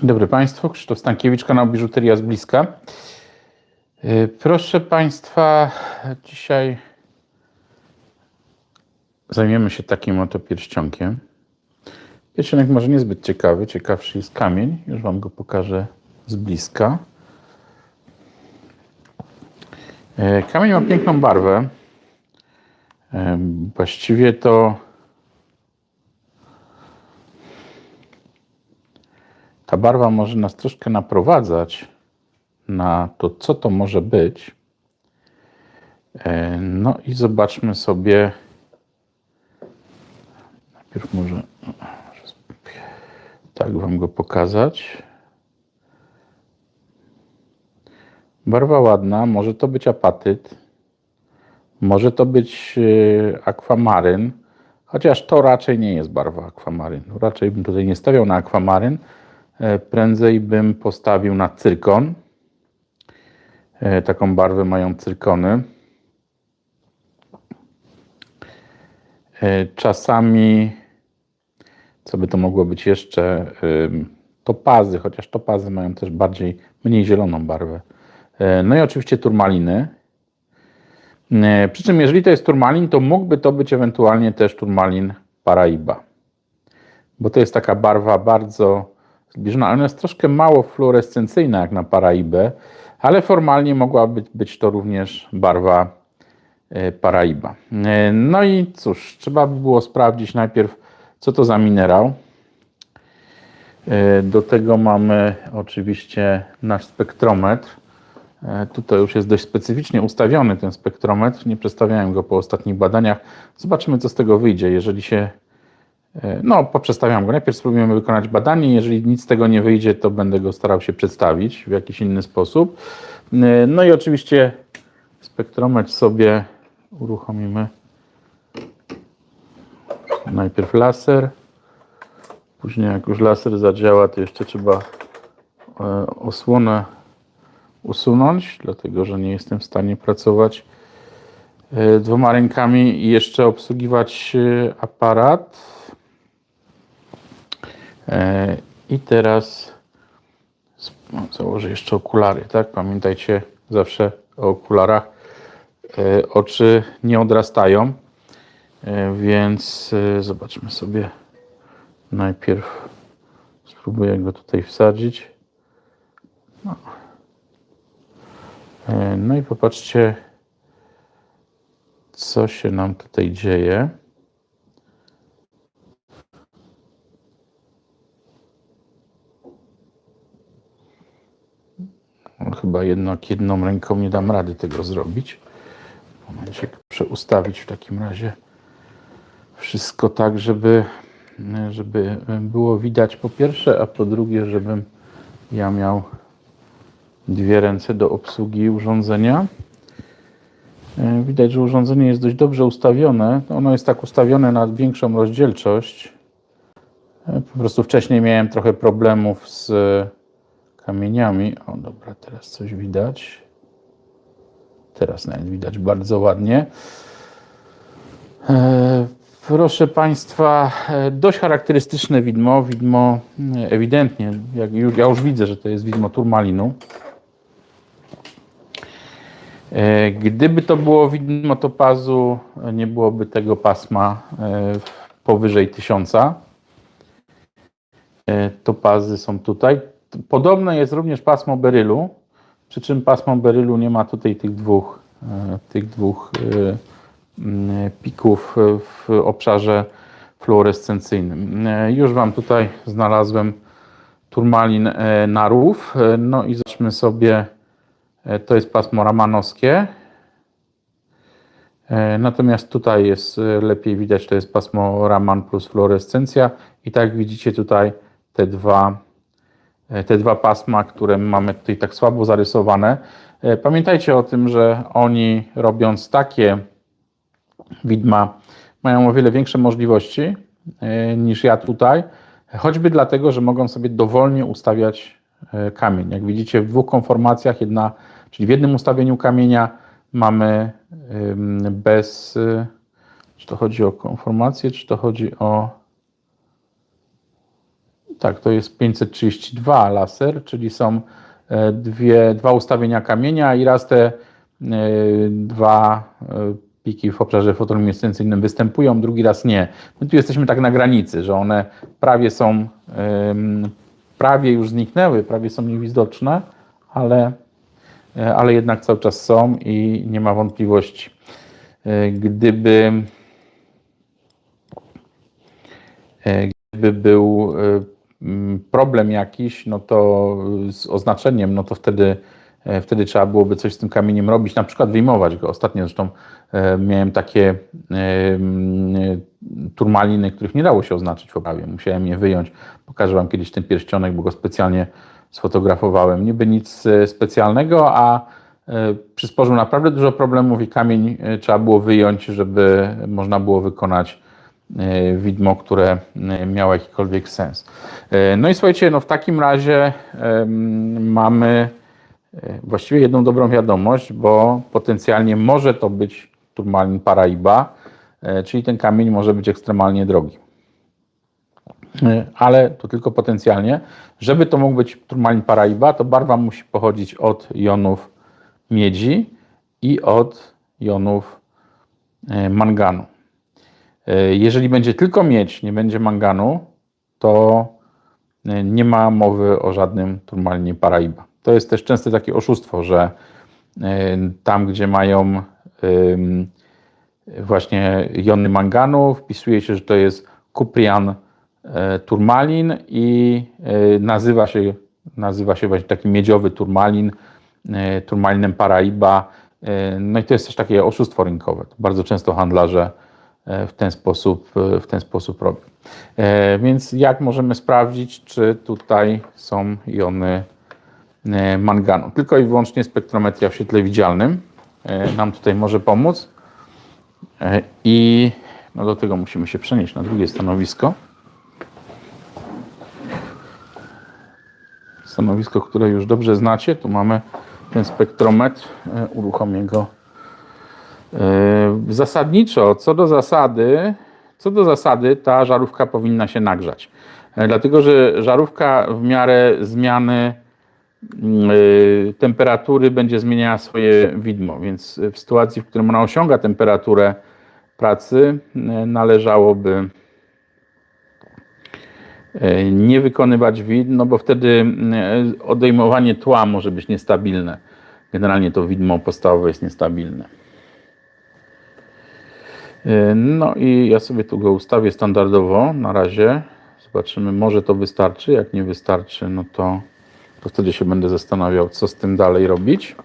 Dzień dobry Państwu, Krzysztof Stankiewicz, kanał Biżuteria z bliska. Yy, Proszę Państwa, dzisiaj zajmiemy się takim oto pierścionkiem. Pierścionek może niezbyt ciekawy, ciekawszy jest kamień. Już Wam go pokażę z bliska. Yy, Kamień ma piękną barwę. Yy, Właściwie to ta barwa może nas troszkę naprowadzać na to, co to może być. E, No i zobaczmy sobie. Najpierw może, tak Wam go pokazać. Barwa ładna, może to być apatyt, może to być e, akwamaryn, chociaż to raczej nie jest barwa akwamarynu. Raczej bym tutaj nie stawiał na akwamaryn, prędzej bym postawił na cyrkon. E, Taką barwę mają cyrkony. E, Czasami, co by to mogło być jeszcze, topazy, chociaż topazy mają też bardziej, mniej zieloną barwę. E, No i oczywiście turmaliny. E, Przy czym jeżeli to jest turmalin, to mógłby to być ewentualnie też turmalin Paraiba. Bo to jest taka barwa bardzo zbliżona, ale ona jest troszkę mało fluorescencyjna jak na Paraibę, ale formalnie mogłaby być to również barwa e, Paraiba. E, No i cóż, trzeba by było sprawdzić najpierw, co to za minerał. E, Do tego mamy oczywiście nasz spektrometr. Tutaj już jest dość specyficznie ustawiony ten spektrometr. Nie przedstawiałem go po ostatnich badaniach. Zobaczymy, co z tego wyjdzie. Jeżeli się. E, No, poprzestawiam go. Najpierw spróbujemy wykonać badanie. Jeżeli nic z tego nie wyjdzie, to będę go starał się przedstawić w jakiś inny sposób. E, No i oczywiście spektrometr sobie uruchomimy. Najpierw laser. Później, jak już laser zadziała, to jeszcze trzeba e, osłonę usunąć, dlatego że nie jestem w stanie pracować dwoma rękami i jeszcze obsługiwać aparat. E, I teraz no, założę jeszcze okulary, tak? Pamiętajcie zawsze o okularach. E, Oczy nie odrastają, e, więc zobaczmy sobie najpierw. Spróbuję go tutaj wsadzić. E, No i popatrzcie, co się nam tutaj dzieje. Chyba jednak jedną ręką nie dam rady tego zrobić. Momencie, przeustawić w takim razie wszystko tak, żeby, żeby było widać po pierwsze, a po drugie, żebym ja miał dwie ręce do obsługi urządzenia. E, Widać, że urządzenie jest dość dobrze ustawione. Ono jest tak ustawione na większą rozdzielczość. E, Po prostu wcześniej miałem trochę problemów z kamieniami. O, dobra, teraz coś widać. Teraz nawet widać bardzo ładnie. E, Proszę Państwa, e, dość charakterystyczne widmo. Widmo e, ewidentnie, jak, ja już widzę, że to jest widmo turmalinu. Gdyby to było widmo topazu, nie byłoby tego pasma powyżej 1000. E, Topazy są tutaj. Podobne jest również pasmo berylu, przy czym pasmo berylu nie ma tutaj tych dwóch, e, tych dwóch e, mm, pików w obszarze fluorescencyjnym. E, Już Wam tutaj znalazłem turmalin narów. No i zacznijmy sobie, to jest pasmo ramanowskie. Natomiast tutaj jest lepiej widać, to jest pasmo Raman plus fluorescencja i tak widzicie tutaj te dwa, te dwa pasma, które mamy tutaj tak słabo zarysowane. E, Pamiętajcie o tym, że oni robiąc takie widma mają o wiele większe możliwości e, niż ja tutaj, choćby dlatego, że mogą sobie dowolnie ustawiać e, kamień. Jak widzicie w dwóch konformacjach, jedna, czyli w jednym ustawieniu kamienia mamy bez, czy to chodzi o konformację, czy to chodzi o Tak, to jest 532 laser, czyli są e, dwie, dwa ustawienia kamienia i raz te e, dwa e, piki w obszarze fotoluminescencyjnym występują, drugi raz nie. My tu jesteśmy tak na granicy, że one prawie są, prawie już zniknęły, prawie są niewidoczne, ale, ale jednak cały czas są i nie ma wątpliwości. Gdyby Gdyby był problem jakiś, no to z oznaczeniem, no to wtedy, e, wtedy trzeba byłoby coś z tym kamieniem robić, na przykład wyjmować go. Ostatnio zresztą e, miałem takie e, m, turmaliny, których nie dało się oznaczyć w oprawie. Musiałem je wyjąć. Pokażę Wam kiedyś ten pierścionek, bo go specjalnie sfotografowałem. Niby nic specjalnego, a przysporzył naprawdę dużo problemów i kamień trzeba było wyjąć, żeby można było wykonać widmo, które e, miało jakikolwiek sens. E, No i słuchajcie, no w takim razie mamy e, właściwie jedną dobrą wiadomość, bo potencjalnie może to być turmalin Paraiba, e, czyli ten kamień może być ekstremalnie drogi. E, Ale to tylko potencjalnie. Żeby to mógł być turmalin Paraiba, to barwa musi pochodzić od jonów miedzi i od jonów e, manganu. E, Jeżeli będzie tylko miedź, nie będzie manganu, to e, nie ma mowy o żadnym turmalinie Paraiba. To jest też częste takie oszustwo, że e, tam, gdzie mają właśnie jony manganu, wpisuje się, że to jest kuprian turmalin i nazywa się, nazywa się właśnie taki miedziowy turmalin, turmalinem Paraiba. No i to jest też takie oszustwo rynkowe. Bardzo często handlarze w ten sposób, e, w ten sposób robią. E, Więc jak możemy sprawdzić, czy tutaj są jony e, manganu? Tylko i wyłącznie spektrometria w świetle widzialnym e, nam tutaj może pomóc. E, I no do tego musimy się przenieść na drugie stanowisko. Stanowisko, które już dobrze znacie. Tu mamy ten spektrometr. E, Uruchomię go e, zasadniczo. Co do zasady, co do zasady ta żarówka powinna się nagrzać. E, Dlatego, że żarówka w miarę zmiany mm, y, temperatury będzie zmieniała swoje widmo, więc w sytuacji, w którym ona osiąga temperaturę pracy, należałoby nie wykonywać widm, no bo wtedy y, odejmowanie tła może być niestabilne. Generalnie to widmo podstawowe jest niestabilne. Y, No i ja sobie tu go ustawię standardowo na razie. Zobaczymy, może to wystarczy. Jak nie wystarczy, no to, to wtedy się będę zastanawiał, co z tym dalej robić.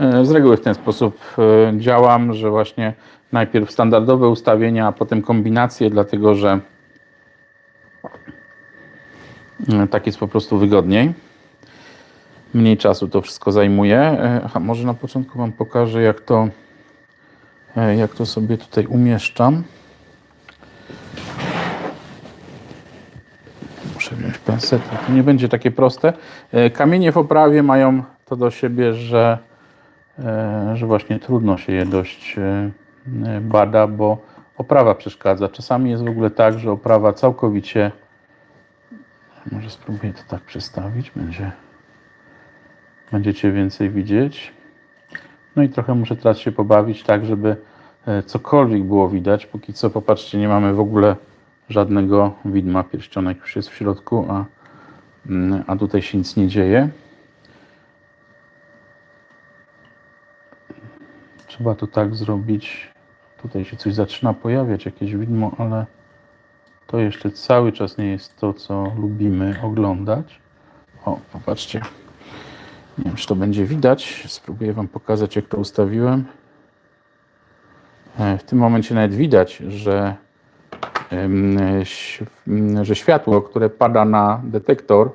E, Z reguły w ten sposób e, działam, że właśnie najpierw standardowe ustawienia, a potem kombinacje, dlatego że tak jest po prostu wygodniej. Mniej czasu to wszystko zajmuje. Aha, może na początku Wam pokażę, jak to, jak to sobie tutaj umieszczam. Muszę wziąć pensetę. To nie będzie takie proste. E, Kamienie w oprawie mają to do siebie, że, e, że właśnie trudno się je dość e, e, bada, bo oprawa przeszkadza. Czasami jest w ogóle tak, że oprawa całkowicie. Może spróbuję to tak przestawić, będzie, będziecie więcej widzieć. No i trochę muszę teraz się pobawić tak, żeby e, cokolwiek było widać. Póki co, popatrzcie, nie mamy w ogóle żadnego widma. Pierścionek już jest w środku, a, mm, a tutaj się nic nie dzieje. Trzeba to tak zrobić. Tutaj się coś zaczyna pojawiać, jakieś widmo, ale to jeszcze cały czas nie jest to, co lubimy oglądać. O, popatrzcie. Nie wiem, czy to będzie widać. Spróbuję Wam pokazać, jak to ustawiłem. E, W tym momencie nawet widać, że, że światło, które pada na detektor,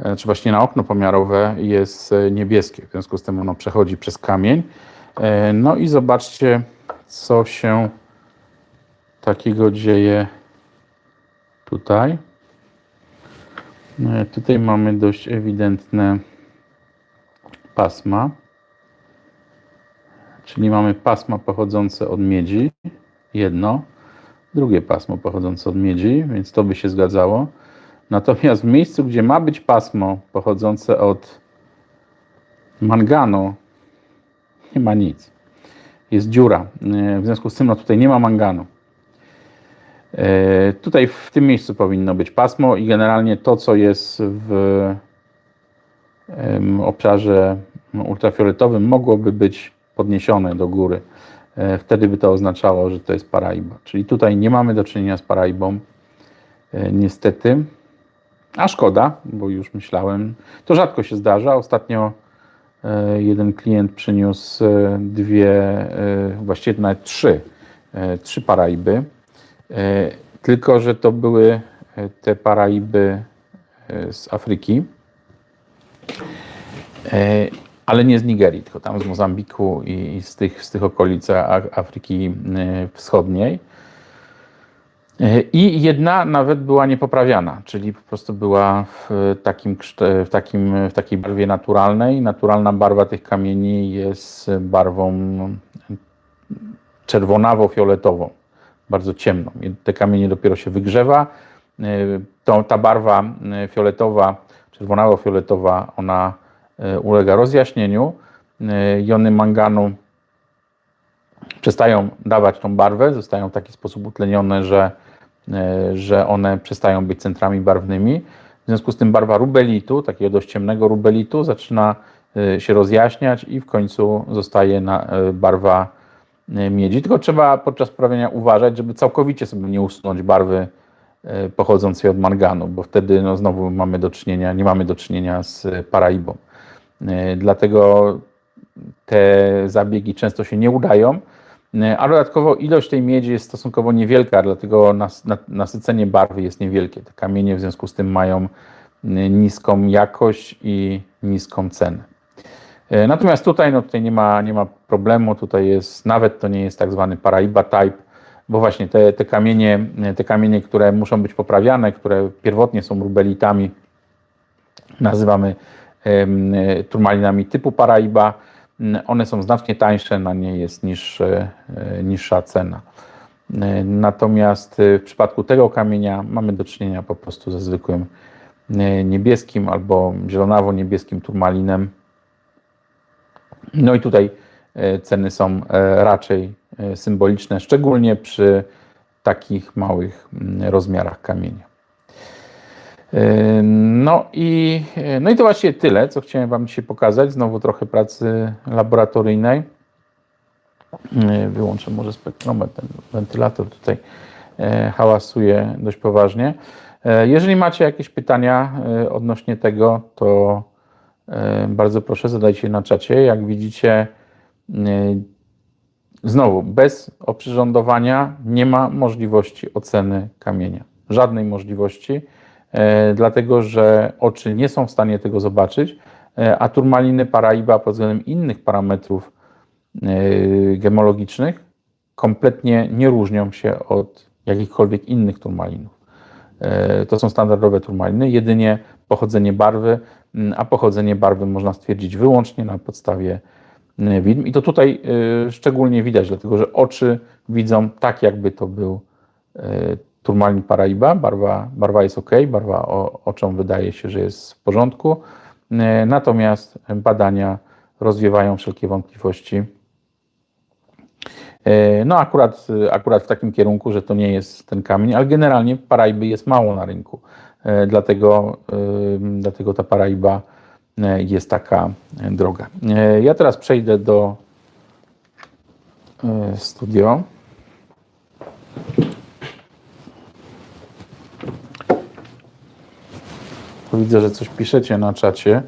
e, czy właśnie na okno pomiarowe, jest e, niebieskie. W związku z tym ono przechodzi przez kamień. No i zobaczcie, co się takiego dzieje tutaj. Tutaj mamy dość ewidentne pasma. Czyli mamy pasma pochodzące od miedzi, jedno, drugie pasmo pochodzące od miedzi, więc to by się zgadzało. Natomiast w miejscu, gdzie ma być pasmo pochodzące od manganu, nie ma nic. Jest dziura. E, W związku z tym no tutaj nie ma manganu. E, Tutaj w tym miejscu powinno być pasmo i generalnie to, co jest w obszarze ultrafioletowym, mogłoby być podniesione do góry. E, Wtedy by to oznaczało, że to jest paraiba. Czyli tutaj nie mamy do czynienia z paraibą, e, niestety. A szkoda, bo już myślałem. To rzadko się zdarza. Ostatnio e, jeden klient przyniósł dwie, właściwie nawet trzy, trzy paraiby. Tylko, że to były te paraiby z Afryki, ale nie z Nigerii, tylko tam z Mozambiku i z tych, z tych okolic Afryki e, Wschodniej. E, I jedna nawet była niepoprawiana, czyli po prostu była w, takim, w, takim, w takiej barwie naturalnej. Naturalna barwa tych kamieni jest barwą czerwonawo-fioletową, bardzo ciemną. Te kamienie dopiero się wygrzewa. E, To, ta barwa e, fioletowa, czerwonawo-fioletowa, ona e, ulega rozjaśnieniu. E, Jony manganu przestają dawać tą barwę, zostają w taki sposób utlenione, że, e, że one przestają być centrami barwnymi. W związku z tym barwa rubelitu, takiego dość ciemnego rubelitu, zaczyna e, się rozjaśniać i w końcu zostaje na, e, barwa e, miedzi. Tylko trzeba podczas prawienia uważać, żeby całkowicie sobie nie usunąć barwy e, pochodzącej od manganu, bo wtedy no, znowu mamy do czynienia, nie mamy do czynienia z paraibą. E, Dlatego te zabiegi często się nie udają, e, a dodatkowo ilość tej miedzi jest stosunkowo niewielka, dlatego nas, na, nasycenie barwy jest niewielkie. Te kamienie w związku z tym mają e, niską jakość i niską cenę. E, Natomiast tutaj, no tutaj nie ma, nie ma problemu, tutaj jest, nawet to nie jest tak zwany paraiba type, bo właśnie te, te, kamienie, te kamienie, które muszą być poprawiane, które pierwotnie są rubelitami, nazywamy turmalinami typu Paraiba. Mm, One są znacznie tańsze, na nie jest e, niższa cena. E, Natomiast e, w przypadku tego kamienia mamy do czynienia po prostu ze zwykłym niebieskim albo zielonawo-niebieskim turmalinem. No i tutaj ceny są raczej symboliczne, szczególnie przy takich małych mm, rozmiarach kamienia. E, No i, no i to właściwie tyle, co chciałem Wam dzisiaj pokazać. Znowu trochę pracy laboratoryjnej. E, Wyłączę może spektrometr, ten wentylator tutaj e, hałasuje dość poważnie. E, Jeżeli macie jakieś pytania e, odnośnie tego, to e, bardzo proszę zadajcie na czacie. Jak widzicie, e, znowu bez oprzyrządowania nie ma możliwości oceny kamienia. Żadnej możliwości e, dlatego że oczy nie są w stanie tego zobaczyć, e, a turmaliny Paraiba pod względem innych parametrów e, gemologicznych kompletnie nie różnią się od jakichkolwiek innych turmalinów. To są standardowe turmaliny, jedynie pochodzenie barwy, a pochodzenie barwy można stwierdzić wyłącznie na podstawie widm. I to tutaj e, szczególnie widać, dlatego że oczy widzą tak, jakby to był e, turmalin Paraiba. Barwa, barwa jest ok, barwa oczom wydaje się, że jest w porządku. E, Natomiast badania rozwiewają wszelkie wątpliwości. E, No akurat, akurat w takim kierunku, że to nie jest ten kamień, ale generalnie Paraiby jest mało na rynku. E, Dlatego, e, dlatego ta Paraiba e, jest taka e, droga. E, Ja teraz przejdę do e, studio. Tu Widzę, że coś piszecie na czacie.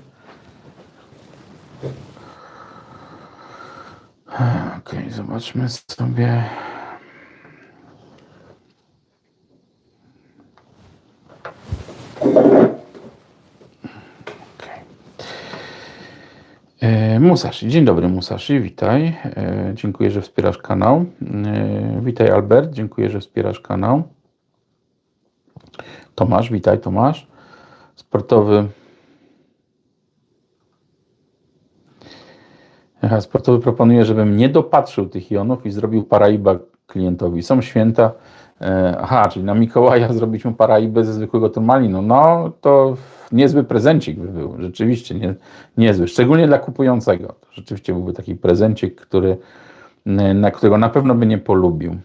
Okej, zobaczmy sobie. Okej. E, Musashi, dzień dobry Musashi, witaj. E, Dziękuję, że wspierasz kanał. E, Witaj Albert, dziękuję, że wspierasz kanał. Tomasz, witaj Tomasz. Sportowy. Sportowy proponuje, żebym nie dopatrzył tych jonów i zrobił Paraiba klientowi. Są święta, Aha, czyli na Mikołaja zrobić mu paraibę ze zwykłego turmalinu. No to niezły prezencik by był, rzeczywiście nie, niezły, szczególnie dla kupującego. To rzeczywiście byłby taki prezencik, który, na którego na pewno by nie polubił.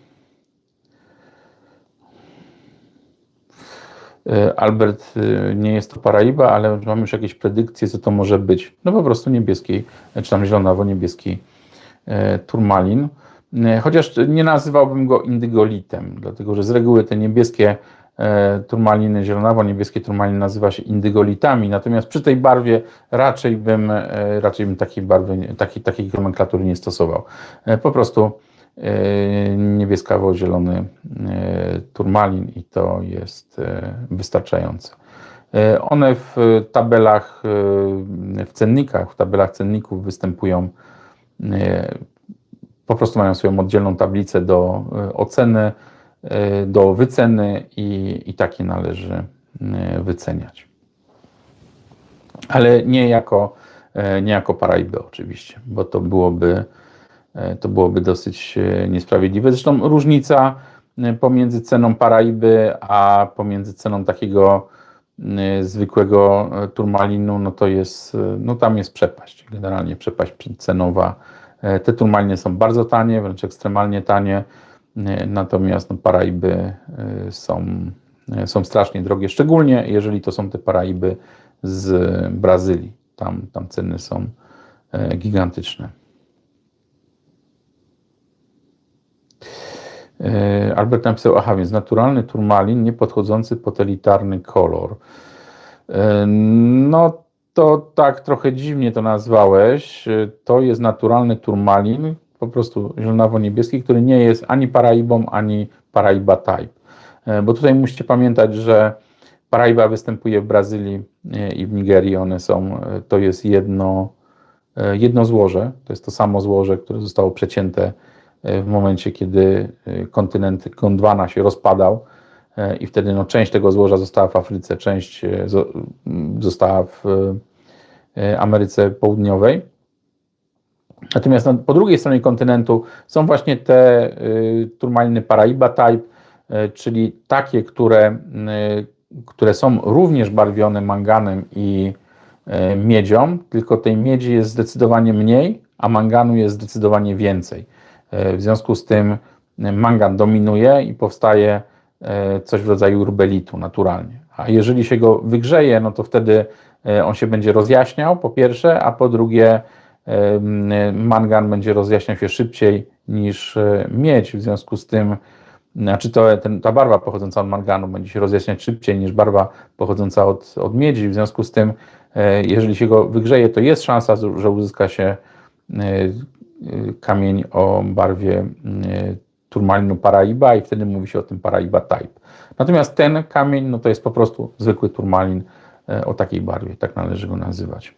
E, Albert, e, nie jest to paraiba, ale mam już jakieś predykcje, co to może być. No po prostu niebieski, czy tam zielonawo-niebieski e, turmalin. E, Chociaż nie nazywałbym go indygolitem, dlatego że z reguły te niebieskie e, turmaliny, zielonawo-niebieskie turmaliny nazywa się indygolitami, natomiast przy tej barwie raczej bym, e, raczej bym takiej barwy, takiej, takiej nomenklatury nie stosował. Po prostu niebieskawo-zielony turmalin i to jest wystarczające. One w tabelach, w cennikach, w tabelach cenników występują po prostu mają swoją oddzielną tablicę do e, oceny, e, do wyceny i, i takie należy e, wyceniać. Ale nie jako, nie jako paraiby oczywiście, bo to byłoby, to byłoby dosyć niesprawiedliwe. Zresztą różnica pomiędzy ceną paraiby, a pomiędzy ceną takiego zwykłego turmalinu, no to jest, no tam jest przepaść, generalnie przepaść cenowa. E, Te turmaliny są bardzo tanie, wręcz ekstremalnie tanie, e, natomiast no, paraiby e, są, są strasznie drogie, szczególnie jeżeli to są te paraiby z Brazylii. Tam, tam ceny są gigantyczne. Albert napisał, aha, więc naturalny turmalin, niepodchodzący pod elitarny kolor. No to tak trochę dziwnie to nazwałeś. E, To jest naturalny turmalin, po prostu zielonawo-niebieski, który nie jest ani paraibą, ani paraiba type. E, Bo tutaj musicie pamiętać, że paraiba występuje w Brazylii e, i w Nigerii. One są, e, to jest jedno, jedno złoże, to jest to samo złoże, które zostało przecięte w momencie, kiedy kontynent Gondwana się rozpadał i wtedy no, część tego złoża została w Afryce, część e, została w e, Ameryce Południowej. Natomiast na, po drugiej stronie kontynentu są właśnie te turmaliny Paraiba type, czyli takie, które, które są również barwione manganem i miedzią, tylko tej miedzi jest zdecydowanie mniej, a manganu jest zdecydowanie więcej. W związku z tym mangan dominuje i powstaje coś w rodzaju urbelitu naturalnie. A jeżeli się go wygrzeje, no to wtedy y, on się będzie rozjaśniał, po pierwsze, a po drugie, Em, mangan będzie rozjaśniał się szybciej niż e, miedź, w związku z tym, znaczy to, ten, ta barwa pochodząca od manganu będzie się rozjaśniać szybciej niż barwa pochodząca od, od miedzi, w związku z tym, e, jeżeli się go wygrzeje, to jest szansa, że uzyska się e, e, kamień o barwie e, turmalinu Paraiba i wtedy mówi się o tym Paraiba type. Natomiast ten kamień, no to jest po prostu zwykły turmalin e, o takiej barwie, tak należy go nazywać.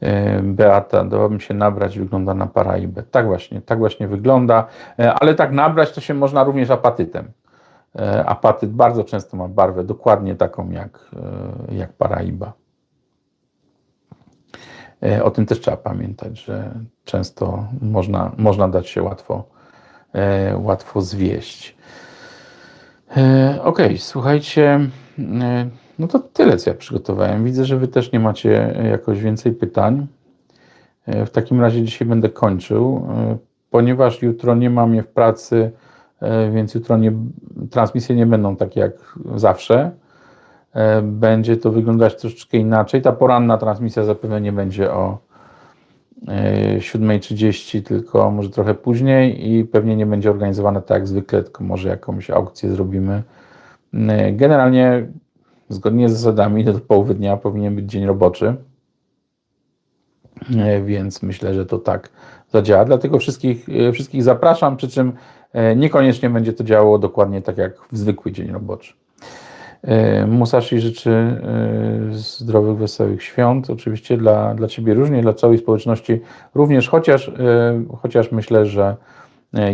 E, Beata, dałabym się nabrać, wygląda na paraibę. Tak właśnie, tak właśnie wygląda, E, ale tak nabrać to się można również apatytem. Apatyt bardzo często ma barwę dokładnie taką jak, jak paraiba. O tym też trzeba pamiętać, że często można, można dać się łatwo, łatwo zwieść. E, Okej, słuchajcie, e, no to tyle, co ja przygotowałem. Widzę, że Wy też nie macie jakoś więcej pytań. E, W takim razie dzisiaj będę kończył, e, ponieważ jutro nie mam je w pracy, e, więc jutro nie, transmisje nie będą takie jak zawsze. E, Będzie to wyglądać troszeczkę inaczej. Ta poranna transmisja zapewne nie będzie o e, 7.30, tylko może trochę później i pewnie nie będzie organizowana tak jak zwykle, tylko może jakąś aukcję zrobimy. E, Generalnie zgodnie z zasadami do połowy dnia powinien być dzień roboczy. E, więc myślę, że to tak zadziała. Dlatego wszystkich, e, wszystkich zapraszam, przy czym e, niekoniecznie będzie to działało dokładnie tak jak w zwykły dzień roboczy. E, Musashi życzy e, zdrowych, wesołych świąt. Oczywiście dla, dla Ciebie różnie, dla całej społeczności również, chociaż, e, chociaż myślę, że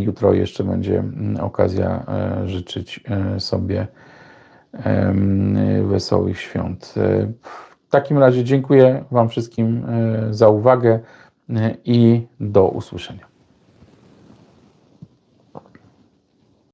jutro jeszcze będzie mm, okazja życzyć sobie wesołych świąt. W takim razie dziękuję Wam wszystkim za uwagę i do usłyszenia.